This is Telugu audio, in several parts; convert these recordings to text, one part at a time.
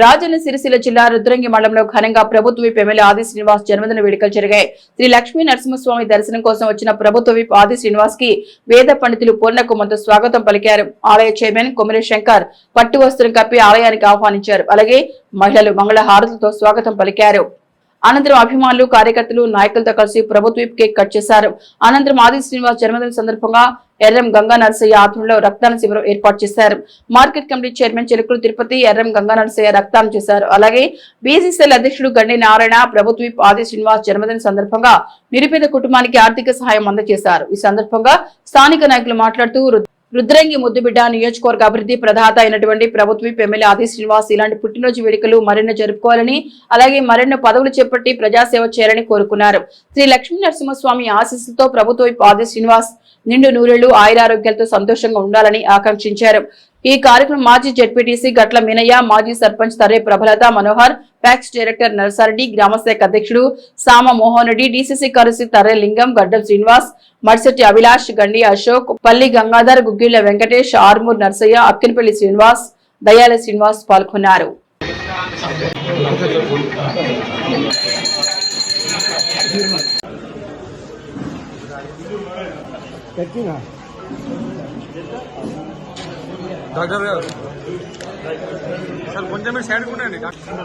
రాజన్న సిరిసిల్ల జిల్లా రుద్రంగి మండలంలో ఘనంగా ప్రభుత్వ విప్ ఎమ్మెల్యే ఆది శ్రీనివాస్ జన్మదిన వేడుకలు జరిగాయి. శ్రీ లక్ష్మీ నరసింహస్వామి దర్శనం కోసం వచ్చిన ప్రభుత్వ విప్ ఆది శ్రీనివాస్కి వేద పండితులు పూర్ణకుమంతో స్వాగతం పలికారు. ఆలయ చైర్మన్ కొమిరి శంకర్ పట్టు వస్త్రం కప్పి ఆలయానికి ఆహ్వానించారు. అలాగే మహిళలు మంగళ హారతులతో స్వాగతం పలికారు. అనంతరం అభిమానులు కార్యకర్తలు నాయకులతో కలిసి ప్రభుత్వ కేక్ కట్ చేశారు. అనంతరం ఆది శ్రీనివాస్ జన్మదిన సందర్భంగా ఎర్రం గంగా నరసయ్య ఆధ్వర్యంలో రక్తదాన శిబిరం ఏర్పాటు చేశారు. Market committee chairman Chilukulu Tirupati Erram Ganga Narasayya రక్తదానం చేశారు. అలాగే బీసీసీఎల్ అధ్యక్షుడు గండి నారాయణ ప్రభుత్వ ఆది శ్రీనివాస్ జన్మదిన సందర్భంగా నిరుపేద కుటుంబానికి ఆర్థిక సహాయం అందజేశారు. ఈ సందర్భంగా స్థానిక నాయకులు మాట్లాడుతూ రుద్రంగి ముద్దుబిడ్డ నియోజకవర్గ అభివృద్ధి ప్రధాత అయినటువంటి ప్రభుత్వ ఎమ్మెల్యే ఆది శ్రీనివాస్ ఇలాంటి పుట్టినరోజు వేడుకలు మరెన్నో జరుపుకోవాలని అలాగే మరెన్నో పదవులు చేపట్టి ప్రజాసేవ చేయాలని కోరుకున్నారు. శ్రీ లక్ష్మీ నరసింహస్వామి ఆశీస్సులతో ప్రభుత్వ ఆది శ్రీనివాస్ నిండు నూరేళ్ళు ఆయురారోగ్యాలతో సంతోషంగా ఉండాలని ఆకాంక్షించారు. ఈ కార్యక్రమం మాజీ జెడ్పీటీసీ గట్ల మీనయ్య మాజీ సర్పంచ్ తరే ప్రభలత మనోహర్ ప్యాక్స్ డైరెక్టర్ నరసారెడ్డి గ్రామశాఖ అధ్యక్షుడు సామ మోహన్ రెడ్డి డీసీసీ కార్యదర్శి తర్రే లింగం గడ్డం శ్రీనివాస్ మడిశెట్టి అభిలాష్ గండి అశోక్ పల్లి గంగాధర్ గుగ్గిళ్ళ వెంకటేష్ ఆర్మూర్ నర్సయ్య అక్కినపల్లి శ్రీనివాస్ దయాల శ్రీనివాస్ పాల్గొన్నారు డాక్టర్ గారు సార్ కొంచెం మీరు సైడ్ ఉండండి డాక్టర్.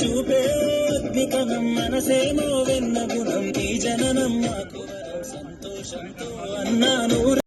చూపే అద్భుతనం మనసేమో వెన్న గుణం ఈ జననం మాకు వరం. సంతోషంతో అన్నాను.